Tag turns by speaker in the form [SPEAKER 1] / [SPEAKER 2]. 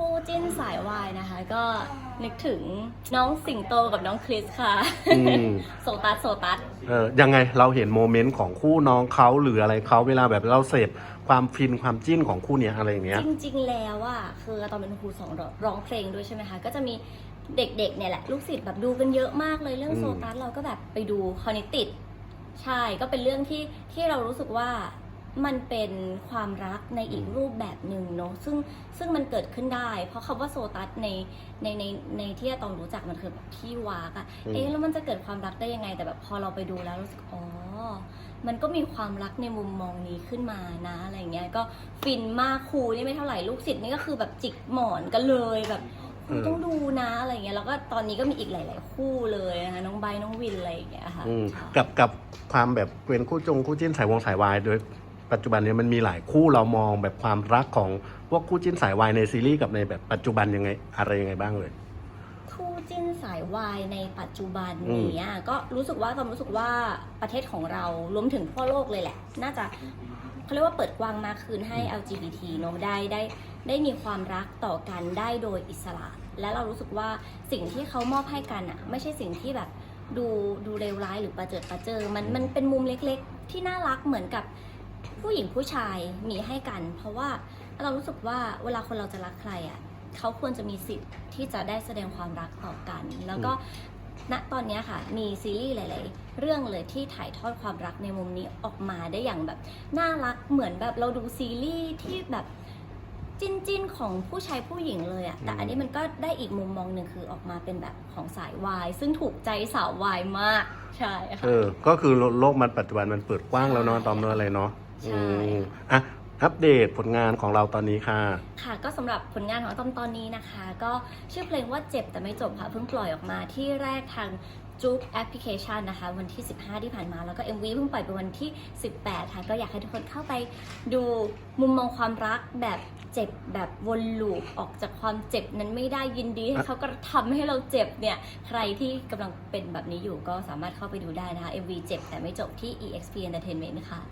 [SPEAKER 1] คู่จิ้นสายวายนะคะ ก็นึกถึงน้องสิงโตกับน้องคริสค่ะ
[SPEAKER 2] อืม
[SPEAKER 1] โซตัสโซตัส
[SPEAKER 2] เออยังไงเราเห็นโมเมนต์ของคู่น้องเขาหรืออะไรเขาเวลาแบบเราเสพความฟินความจิ้นของคู่เนี้ยอะไรอย่างเงี้ย
[SPEAKER 1] จริงๆ แล้วอะคือตอนเป็นครูสอนร้องเพลงด้วยใช่ไหมคะ ก็จะมีเด็กๆ เนี่ยแหละ ลูกศิษย์แบบดูกันเยอะมากเลยเรื่อง
[SPEAKER 2] อืม
[SPEAKER 1] โซตัสเราก็แบบไปดูคอนเนติด ใช่ก็เป็นเรื่องที่ที่เรารู้สึกว่า มันเป็นความรักในอีกรูปแบบหนึ่งเนาะซึ่งซึ่งมันเกิดขึ้นได้ เพราะคำว่าโซตัสในในในในที่อาตอมรู้จักมันคือแบบที่วากอะ
[SPEAKER 2] อืม
[SPEAKER 1] เอ๊ะแล้วมันจะเกิดความรักได้ยังไง แต่แบบพอเราไปดูแล้วรู้สึกอ๋อมันก็มีความรักในมุมมองนี้ขึ้นมานะอะไรเงี้ยก็ฟินมากครูนี่ไม่เท่าไหร่ลูกศิษย์นี่ก็คือแบบจิกหมอนกันเลยแบบครูต้องดูนะอะไรเงี้ยแล้วก็ตอนนี้ก็มีอีกหลาย ๆ คู่เลยนะคะน้องใบร์ทน้องวินอะไรอย่างเงี้ยค่ะ
[SPEAKER 2] อืม
[SPEAKER 1] ใช่
[SPEAKER 2] กับกับความแบบเป็นคู่จงคู่จิ้นสายวงสายวายโดย ปัจจุบันเนี้มันมีหลายคู่เรามองแบบความรักของพวกคู่จิ้นสายวายในซีรีส์กับในแบบปัจจุบันยังไงอะไรยังไงบ้างเลย
[SPEAKER 1] คู่จิ้นสายวายในปัจจุบัน
[SPEAKER 2] อืม
[SPEAKER 1] นี้อะก็รู้สึกว่าตอมรู้สึกว่าประเทศของเรารวมถึงทั่วโลกเลยแหละ น่าจะเขาเรียกว่าเปิดกว้างมากขึ้นให้ LGBT เนอะได้ได้ได้มีความรักต่อกันได้โดยอิสระ และเรารู้สึกว่าสิ่งที่เขามอบให้กันอะไม่ใช่สิ่งที่แบบดูดูเลวร้ายหรือประเจิดประเจิงมันมันเป็นมุมเล็กๆ ที่น่ารักเหมือนกับ ผู้หญิงผู้ชายมีให้กัน เพราะว่าเรารู้สึกว่าเวลาคนเราจะรักใครอะเขาควรจะมีสิทธิ์ที่จะได้แสดงความรักต่อกัน แล้วก็ณตอนเนี้ยค่ะ มีซีรีส์หลาย ๆ เรื่องเลยที่ถ่ายทอดความรักในมุมนี้ออกมาได้อย่างแบบน่ารักเหมือนแบบเราดูซีรีส์ที่แบบจิ้นจินๆของผู้ชายผู้หญิงเลยอะแต่อันนี้มันก็ได้อีกมุมมองหนึ่งคือออกมาเป็นแบบของสายวาย ซึ่งถูกใจสาววายมาก ใช่ค่ะ
[SPEAKER 2] เออ ก็คือโลกมันปัจจุบันมันเปิดกว้างแล้วเนาะตอมเนอะอะไรเนาะ
[SPEAKER 1] ใช่
[SPEAKER 2] อืมอะอัปเดตผลงานของเราตอนนี้ค่ะ
[SPEAKER 1] ค่ะก็สำหรับผลงานของตอมตอนนี้นะคะ ก็ชื่อเพลงว่าเจ็บแต่ไม่จบค่ะ เพิ่งปล่อยออกมาที่แรกทางจุ๊กแอปพลิเคชันนะคะ วันที่ 15 ที่ผ่านมาแล้วก็ MV เพิ่งปล่อยไปวันที่ 18 ค่ะ ก็อยากให้ทุกคนเข้าไปดูมุมมองความรักแบบเจ็บแบบวนลูปออกจากความเจ็บนั้นไม่ได้ยินดีให้เขากระทำให้เราเจ็บเนี่ย ใครที่กำลังเป็นแบบนี้อยู่ก็สามารถเข้าไปดูได้นะคะ MV เจ็บแต่ไม่จบที่ EXP Entertainment ค่ะ